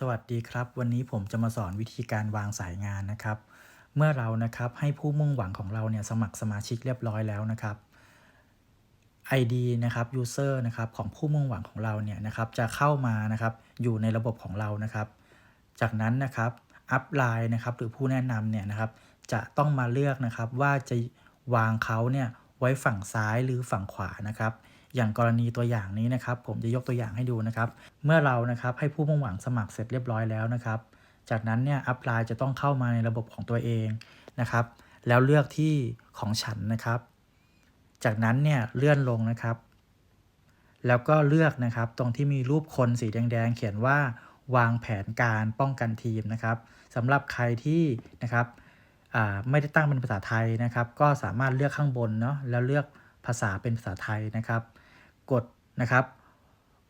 สวัสดีครับ วันนี้ผมจะมาสอนวิธีการวางสายงานนะครับ เมื่อเรานะครับให้ผู้มุ่งหวังของเราเนี่ยสมัครสมาชิกเรียบร้อยแล้วนะครับ ID นะครับ User นะครับของผู้มุ่งหวังของเราเนี่ยนะครับจะเข้ามานะครับอยู่ในระบบของเรานะครับ จากนั้นนะครับอัพไลน์นะครับหรือผู้แนะนำเนี่ยนะครับจะต้องมาเลือกนะครับว่าจะวางเขาเนี่ยไว้ฝั่งซ้ายหรือฝั่งขวานะครับ อย่างกรณีตัวอย่างนี้นะครับ ผมจะยกตัวอย่างให้ดูนะครับ เมื่อเรานะครับให้ผู้มุ่งหวังสมัครเสร็จเรียบร้อยแล้วนะครับ จากนั้นเนี่ยอัพไลน์จะต้องเข้ามาในระบบของตัวเองนะครับ แล้วเลือกที่ของฉันนะครับ จากนั้นเนี่ยเลื่อนลงนะครับ แล้วก็เลือกนะครับตรงที่มีรูปคนสีแดงๆ เขียนว่าวางแผนการป้องกันทีมนะครับสำหรับใครที่นะครับไม่ได้ตั้งเป็นภาษาไทยนะครับ ก็สามารถเลือกข้างบนเนาะแล้วเลือก ภาษาเป็นภาษาไทยนะครับ กดนะครับ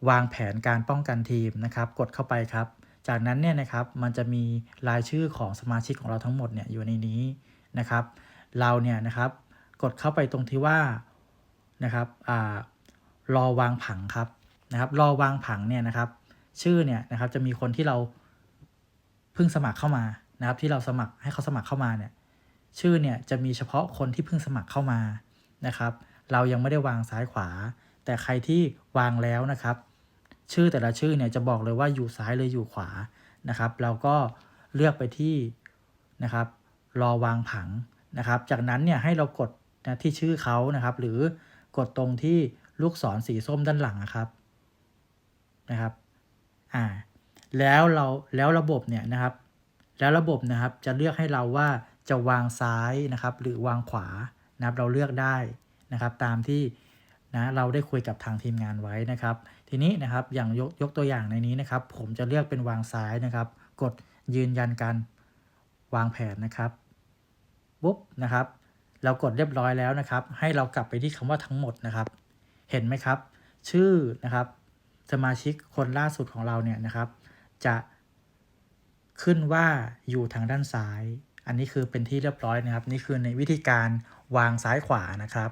วางแผนการป้องกันทีมนะครับ กดเข้าไปครับ จากนั้นเนี่ยนะครับมันจะมีรายชื่อของสมาชิกของเราทั้งหมดเนี่ยอยู่ในนี้นะครับ เราเนี่ยนะครับกดเข้าไปตรงที่ว่านะครับอรอวางผังครับนะครับ รอวางผังเนี่ยนะครับ ชื่อเนี่ยนะครับจะมีคนที่เราเพิ่งสมัครเข้ามานะครับ ที่เราสมัครให้เขาสมัครเข้ามาเนี่ยชื่อเนี่ยจะมีเฉพาะคนที่เพิ่งสมัครเข้ามานะครับ เรายังไม่ได้วางซ้ายขวา แต่ใครที่วางแล้วนะครับ ชื่อแต่ละชื่อเนี่ยจะบอกเลยว่าอยู่ซ้ายหรืออยู่ขวานะครับ เราก็เลือกไปที่นะครับรอวางผังนะครับ จากนั้นเนี่ยให้เรากดนะที่ชื่อเขานะครับ หรือกดตรงที่ลูกศรสีส้มด้านหลังนะครับนะครับอ่าแล้วเราแล้วระบบเนี่ยนะครับ แล้วระบบนะครับจะเลือกให้เราว่าจะวางซ้ายนะครับ หรือวางขวานะครับ เราเลือกได้ นะครับ ตามที่นะเราได้คุยกับทางทีมงานไว้นะครับ ทีนี้นะครับอย่างยกยกตัวอย่างในนี้นะครับ ผมจะเลือกเป็นวางซ้ายนะครับ กดยืนยันการวางแผนนะครับปุ๊บนะครับ เรากดเรียบร้อยแล้วนะครับ ให้เรากลับไปที่คำว่าทั้งหมดนะครับ เห็นไหมครับ ชื่อนะครับ สมาชิกคนล่าสุดของเราเนี่ยนะครับ จะขึ้นว่าอยู่ทางด้านซ้าย อันนี้คือเป็นที่เรียบร้อยนะครับ นี่คือในวิธีการวางซ้ายขวานะครับ